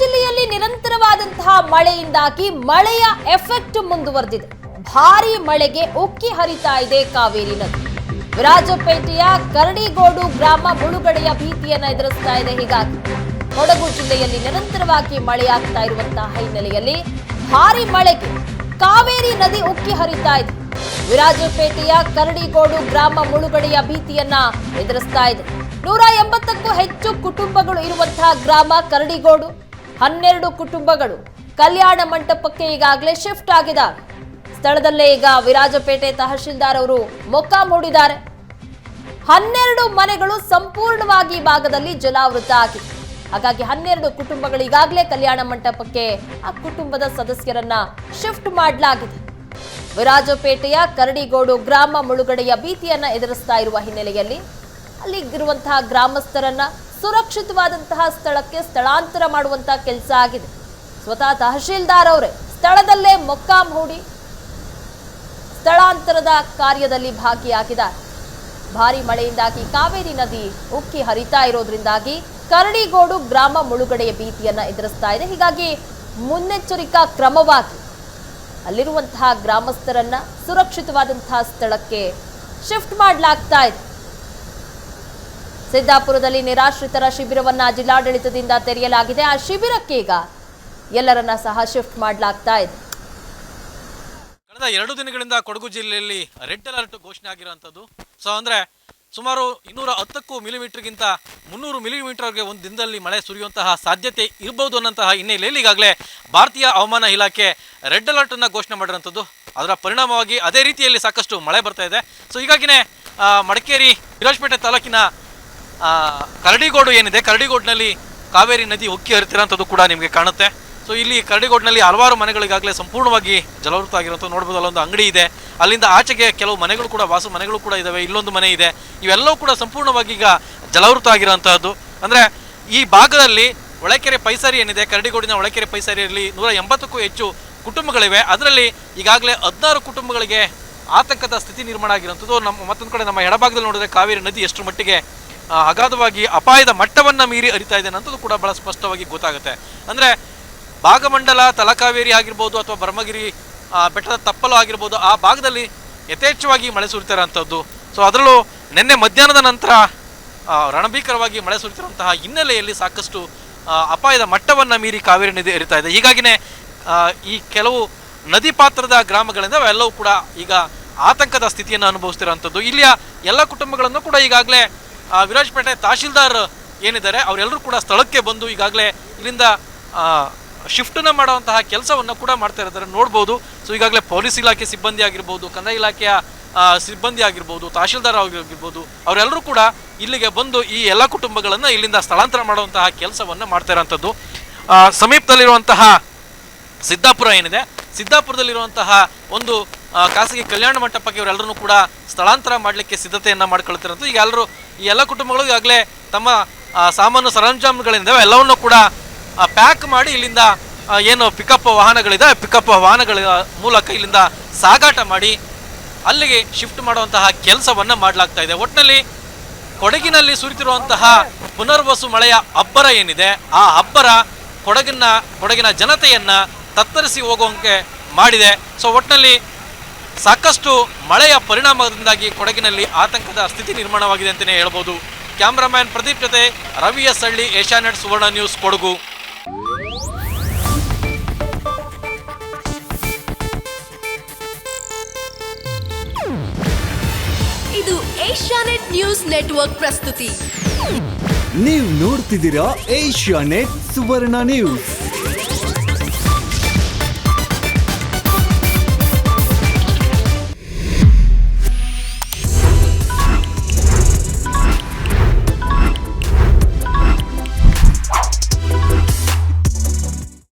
ಜಿಲ್ಲೆಯಲ್ಲಿ ನಿರಂತರವಾದಂತಹ ಮಳೆಯಿಂದಾಗಿ ಮಳೆಯ ಎಫೆಕ್ಟ್ ಮುಂದುವರೆದಿದೆ. ಭಾರಿ ಮಳೆಗೆ ಉಕ್ಕಿ ಹರಿತಾ ಇದೆ ಕಾವೇರಿ ನದಿ. ವಿರಾಜಪೇಟೆಯ ಕರಡಿಗೋಡು ಗ್ರಾಮ ಮುಳುಗಡೆಯ ಭೀತಿಯನ್ನ ಎದುರಿಸ್ತಾ ಇದೆ ಹೀಗಾಗಿ. ಕೊಡಗು ಜಿಲ್ಲೆಯಲ್ಲಿ ನಿರಂತರವಾಗಿ ಮಳೆಯಾಗ್ತಾ ಇರುವಂತಹ ಹಿನ್ನೆಲೆಯಲ್ಲಿ ಭಾರಿ ಮಳೆಗೆ ಕಾವೇರಿ ನದಿ ಉಕ್ಕಿ ಹರಿತಾ ಇದೆ. ವಿರಾಜಪೇಟೆಯ ಕರಡಿಗೋಡು ಗ್ರಾಮ ಮುಳುಗಡೆಯ ಭೀತಿಯನ್ನ ಎದುರಿಸ್ತಾ ಇದೆ. ನೂರ ಎಂಬತ್ತಕ್ಕೂ ಹೆಚ್ಚು ಕುಟುಂಬಗಳು ಇರುವಂತಹ ಗ್ರಾಮ ಕರಡಿಗೋಡು ಹನ್ನೆರಡು ಕುಟುಂಬಗಳು. ಕಲ್ಯಾಣ ಮಂಟಪಕ್ಕೆ ಈಗಾಗಲೇ ಶಿಫ್ಟ್ ಆಗಿದ್ದಾರೆ. ಸ್ಥಳದಲ್ಲೇ ಈಗ ವಿರಾಜಪೇಟೆ ತಹಶೀಲ್ದಾರ್ ಅವರು ಮೊಕ್ಕಾಂ ಹೂಡಿದ್ದಾರೆ ಹನ್ನೆರಡು ಮನೆಗಳು ಸಂಪೂರ್ಣವಾಗಿ ಭಾಗದಲ್ಲಿ ಜಲಾವೃತ ಆಗಿದೆ ಹಾಗಾಗಿ ಹನ್ನೆರಡು ಕುಟುಂಬಗಳು ಈಗಾಗಲೇ ಕಲ್ಯಾಣ ಮಂಟಪಕ್ಕೆ ಆ ಕುಟುಂಬದ ಸದಸ್ಯರನ್ನ ಶಿಫ್ಟ್ ಮಾಡಲಾಗಿದೆ. ವಿರಾಜಪೇಟೆಯ ಕರಡಿಗೋಡು ಗ್ರಾಮ ಮುಳುಗಡೆಯ ಭೀತಿಯನ್ನ ಎದುರಿಸ್ತಾ ಇರುವ ಹಿನ್ನೆಲೆಯಲ್ಲಿ ಅಲ್ಲಿಗಿರುವಂತಹ ಗ್ರಾಮಸ್ಥರನ್ನ ಸುರಕ್ಷಿತವಾದಂತಹ ಸ್ಥಳಕ್ಕೆ ಸ್ಥಳಾಂತರ ಮಾಡುವಂತಹ ಕೆಲಸ ಆಗಿದೆ. ಸ್ವತಃ ತಹಶೀಲ್ದಾರ್ ಅವರೇ, ಸ್ಥಳದಲ್ಲೇ ಮೊಕ್ಕಾಂ ಹೂಡಿ ಸ್ಥಳಾಂತರದ ಕಾರ್ಯದಲ್ಲಿ ಭಾಗಿಯಾಗಿದ್ದಾರೆ. ಭಾರಿ ಮಳೆಯಿಂದಾಗಿ ಕಾವೇರಿ ನದಿ ಉಕ್ಕಿ ಹರಿತಾ ಇರೋದ್ರಿಂದಾಗಿ ಕರಡಿಗೋಡು ಗ್ರಾಮ ಮುಳುಗಡೆಯ ಭೀತಿಯನ್ನ ಎದುರಿಸ್ತಾ ಇದೆ. ಹೀಗಾಗಿ ಮುನ್ನೆಚ್ಚರಿಕಾ ಕ್ರಮವಾಗಿ ಅಲ್ಲಿರುವಂತಹ ಗ್ರಾಮಸ್ಥರನ್ನ ಸುರಕ್ಷಿತವಾದಂತಹ ಸ್ಥಳಕ್ಕೆ ಶಿಫ್ಟ್ ಮಾಡಲಾಗ್ತಾ ಇದೆ. ಸಿದ್ದಾಪುರದಲ್ಲಿ ನಿರಾಶ್ರಿತರ ಶಿಬಿರವನ್ನ ಜಿಲ್ಲಾಡಳಿತದಿಂದ ತೆರೆಯಲಾಗಿದೆ. ಆ ಶಿಬಿರಕ್ಕೆ ಈಗ ಎಲ್ಲರನ್ನ ಸಹ ಶಿಫ್ಟ್ ಮಾಡಲಾಗ್ತಾ ಇದೆ. ಕಳೆದ ಎರಡು ದಿನಗಳಿಂದ ಕೊಡಗು ಜಿಲ್ಲೆಯಲ್ಲಿ ರೆಡ್ ಅಲರ್ಟ್ ಘೋಷಣೆ ಆಗಿರುವಂಥದ್ದು. ಸೊ ಅಂದರೆ ಸುಮಾರು ಇನ್ನೂರ ಹತ್ತಕ್ಕೂ ಮಿಲಿಮೀಟರ್ಗಿಂತ ಮುನ್ನೂರು ಮಿಲಿಮೀಟರ್ಗೆ ಒಂದು ದಿನದಲ್ಲಿ ಮಳೆ ಸುರಿಯುವಂತಹ ಸಾಧ್ಯತೆ ಇರಬಹುದು ಅನ್ನೋಂತಹ ಹಿನ್ನೆಲೆಯಲ್ಲಿ ಈಗಾಗಲೇ ಭಾರತೀಯ ಹವಾಮಾನ ಇಲಾಖೆ ರೆಡ್ ಅಲರ್ಟನ್ನು ಘೋಷಣೆ ಮಾಡಿರುವಂಥದ್ದು. ಅದರ ಪರಿಣಾಮವಾಗಿ ಅದೇ ರೀತಿಯಲ್ಲಿ ಸಾಕಷ್ಟು ಮಳೆ ಬರ್ತಾ ಇದೆ. ಸೊ ಹೀಗಾಗಿನೇ ಮಡಿಕೇರಿ, ವಿರಾಜಪೇಟೆ ತಾಲೂಕಿನ ಕರಡಿಗೋಡು ಏನಿದೆ? ಕರಡಿಗೋಡಿನಲ್ಲಿ ಕಾವೇರಿ ನದಿ ಉಕ್ಕಿ ಹರಿತಿರೋಂಥದ್ದು ಕೂಡ ನಿಮಗೆ ಕಾಣುತ್ತೆ. ಸೊ ಇಲ್ಲಿ ಕರಡಿಗೋಡಿನಲ್ಲಿ ಹಲವಾರು ಮನೆಗಳಿಗಾಗಲೇ ಸಂಪೂರ್ಣವಾಗಿ ಜಲವೃತ ಆಗಿರುವಂಥ ನೋಡ್ಬೋದು. ಅಲ್ಲೊಂದು ಅಂಗಡಿ ಇದೆ. ಅಲ್ಲಿಂದ ಆಚೆಗೆ ಕೆಲವು ಮನೆಗಳು ಕೂಡ, ವಾಸು ಮನೆಗಳು ಕೂಡ ಇದ್ದಾವೆ ಇಲ್ಲೊಂದು ಮನೆ ಇದೆ. ಇವೆಲ್ಲವೂ ಕೂಡ ಸಂಪೂರ್ಣವಾಗಿ ಈಗ ಜಲವೃತ ಆಗಿರುವಂಥದ್ದು ಅಂದರೆ ಈ ಭಾಗದಲ್ಲಿ ಒಳಕೆರೆ ಪೈಸರಿ ಏನಿದೆ? ಕರಡಿಗೋಡಿನ ಒಳಕೆರೆ ಪೈಸಾರಿಯಲ್ಲಿ ನೂರ ಎಂಬತ್ತಕ್ಕೂ ಹೆಚ್ಚು ಕುಟುಂಬಗಳಿವೆ. ಅದರಲ್ಲಿ ಈಗಾಗಲೇ ಹದಿನಾರು ಕುಟುಂಬಗಳಿಗೆ ಆತಂಕದ ಸ್ಥಿತಿ ನಿರ್ಮಾಣ ಆಗಿರುವಂಥದ್ದು ನಮ್ಮ ಮತ್ತೊಂದು ಕಡೆ ನಮ್ಮ ಎಡಭಾಗದಲ್ಲಿ ನೋಡಿದ್ರೆ ಕಾವೇರಿ ನದಿ ಎಷ್ಟು ಮಟ್ಟಿಗೆ ಅಗಾಧವಾಗಿ ಅಪಾಯದ ಮಟ್ಟವನ್ನು ಮೀರಿ ಅರಿತಾ ಇದೆ ಅನ್ನೋದು ಕೂಡ ಬಹಳ ಸ್ಪಷ್ಟವಾಗಿ ಗೊತ್ತಾಗುತ್ತೆ. ಅಂದರೆ ಭಾಗಮಂಡಲ, ತಲಕಾವೇರಿ ಆಗಿರ್ಬೋದು ಅಥವಾ ಬ್ರಹ್ಮಗಿರಿ ಬೆಟ್ಟದ ತಪ್ಪಲು ಆಗಿರ್ಬೋದು, ಆ ಭಾಗದಲ್ಲಿ ಯಥೇಚ್ಛವಾಗಿ ಮಳೆ ಸುರಿತಿರೋಂಥದ್ದು ಸೊ ಅದರಲ್ಲೂ ನಿನ್ನೆ ಮಧ್ಯಾಹ್ನದ ನಂತರ ರಣಭೀಕರವಾಗಿ ಮಳೆ ಸುರಿತಿರುವಂತಹ ಹಿನ್ನೆಲೆಯಲ್ಲಿ ಸಾಕಷ್ಟು ಅಪಾಯದ ಮಟ್ಟವನ್ನು ಮೀರಿ ಕಾವೇರಿ ನದಿ ಅರಿತಾ ಇದೆ. ಹೀಗಾಗಿನೇ ಈ ಕೆಲವು ನದಿ ಪಾತ್ರದ ಗ್ರಾಮಗಳಿಂದ ಅವೆಲ್ಲವೂ ಕೂಡ ಈಗ ಆತಂಕದ ಸ್ಥಿತಿಯನ್ನು ಅನುಭವಿಸ್ತಿರೋಂಥದ್ದು ಇಲ್ಲಿಯ ಎಲ್ಲ ಕುಟುಂಬಗಳನ್ನು ಕೂಡ ಈಗಾಗಲೇ ವಿರಾಜಪೇಟೆ ತಹಶೀಲ್ದಾರ್ ಏನಿದ್ದಾರೆ ಅವರೆಲ್ಲರೂ ಕೂಡ ಸ್ಥಳಕ್ಕೆ ಬಂದು ಈಗಾಗಲೇ ಇಲ್ಲಿಂದ ಶಿಫ್ಟನ್ನು ಮಾಡುವಂತಹ ಕೆಲಸವನ್ನು ಕೂಡ ಮಾಡ್ತಾ ಇರ್ತಾರೆ ನೋಡ್ಬೋದು. ಸೊ ಈಗಾಗಲೇ ಪೊಲೀಸ್ ಇಲಾಖೆ ಸಿಬ್ಬಂದಿ ಆಗಿರ್ಬೋದು, ಕಂದಾಯ ಇಲಾಖೆಯ ಸಿಬ್ಬಂದಿ ಆಗಿರ್ಬೋದು, ತಹಶೀಲ್ದಾರ್ ಆಗಿರ್ಬೋದು ಅವರೆಲ್ಲರೂ ಕೂಡ ಇಲ್ಲಿಗೆ ಬಂದು ಈ ಎಲ್ಲ ಕುಟುಂಬಗಳನ್ನು ಇಲ್ಲಿಂದ ಸ್ಥಳಾಂತರ ಮಾಡುವಂತಹ ಕೆಲಸವನ್ನು ಮಾಡ್ತಾ ಇರೋವಂಥದ್ದು ಸಮೀಪದಲ್ಲಿರುವಂತಹ ಸಿದ್ದಾಪುರ ಏನಿದೆ, ಸಿದ್ದಾಪುರದಲ್ಲಿರುವಂತಹ ಒಂದು ಖಾಸಗಿ ಕಲ್ಯಾಣ ಮಂಟಪಕ್ಕೆ ಇವರೆಲ್ಲರೂ ಕೂಡ ಸ್ಥಳಾಂತರ ಮಾಡಲಿಕ್ಕೆ ಸಿದ್ಧತೆಯನ್ನು ಮಾಡ್ಕೊಳ್ತಿರೋದು. ಈಗ ಎಲ್ಲರೂ ಈ ಎಲ್ಲ ಕುಟುಂಬಗಳು ಈಗಾಗಲೇ ತಮ್ಮ ಸಾಮಾನು ಸರಂಜಾಮುಗಳಿದ್ದಾವೆ ಎಲ್ಲವನ್ನು ಕೂಡ ಪ್ಯಾಕ್ ಮಾಡಿ ಇಲ್ಲಿಂದ ಏನು ಪಿಕಪ್ ವಾಹನಗಳಿದೆ ಪಿಕಪ್ ವಾಹನಗಳ ಮೂಲಕ ಇಲ್ಲಿಂದ ಸಾಗಾಟ ಮಾಡಿ ಅಲ್ಲಿಗೆ ಶಿಫ್ಟ್ ಮಾಡುವಂತಹ ಕೆಲಸವನ್ನು ಮಾಡಲಾಗ್ತಾ ಇದೆ. ಒಟ್ಟಿನಲ್ಲಿ ಕೊಡಗಿನಲ್ಲಿ ಸುರಿತಿರುವಂತಹ ಪುನರ್ವಸು ಮಳೆಯ ಅಬ್ಬರ ಏನಿದೆ, ಆ ಅಬ್ಬರ ಕೊಡಗಿನ ಕೊಡಗಿನ ಜನತೆಯನ್ನು ತತ್ತರಿಸಿ ಹೋಗುವಂಗೆ ಮಾಡಿದೆ. ಸೊ ಒಟ್ಟಿನಲ್ಲಿ ಸಾಕಷ್ಟು ಮಳೆಯ ಪರಿಣಾಮದಿಂದಾಗಿ ಕೊಡಗಿನಲ್ಲಿ ಆತಂಕದ ಸ್ಥಿತಿ ನಿರ್ಮಾಣವಾಗಿದೆ ಅಂತಲೇ ಹೇಳ್ಬೋದು. ಕ್ಯಾಮ್ರಾಮ್ಯಾನ್ ಪ್ರದೀಪ್ ಜೊತೆ ರವಿ ಎಸ್ ಹಳ್ಳಿ ಏಷ್ಯಾನೆಟ್ ಸುವರ್ಣ ನ್ಯೂಸ್ ಕೊಡಗು. ಇದು ಏಷ್ಯಾನೆಟ್ ನ್ಯೂಸ್ ನೆಟ್ವರ್ಕ್ ಪ್ರಸ್ತುತಿ. ನೀವು ನೋಡ್ತಿದ್ದೀರಾ ಏಷ್ಯಾ ನೆಟ್ ಸುವರ್ಣ ನ್ಯೂಸ್.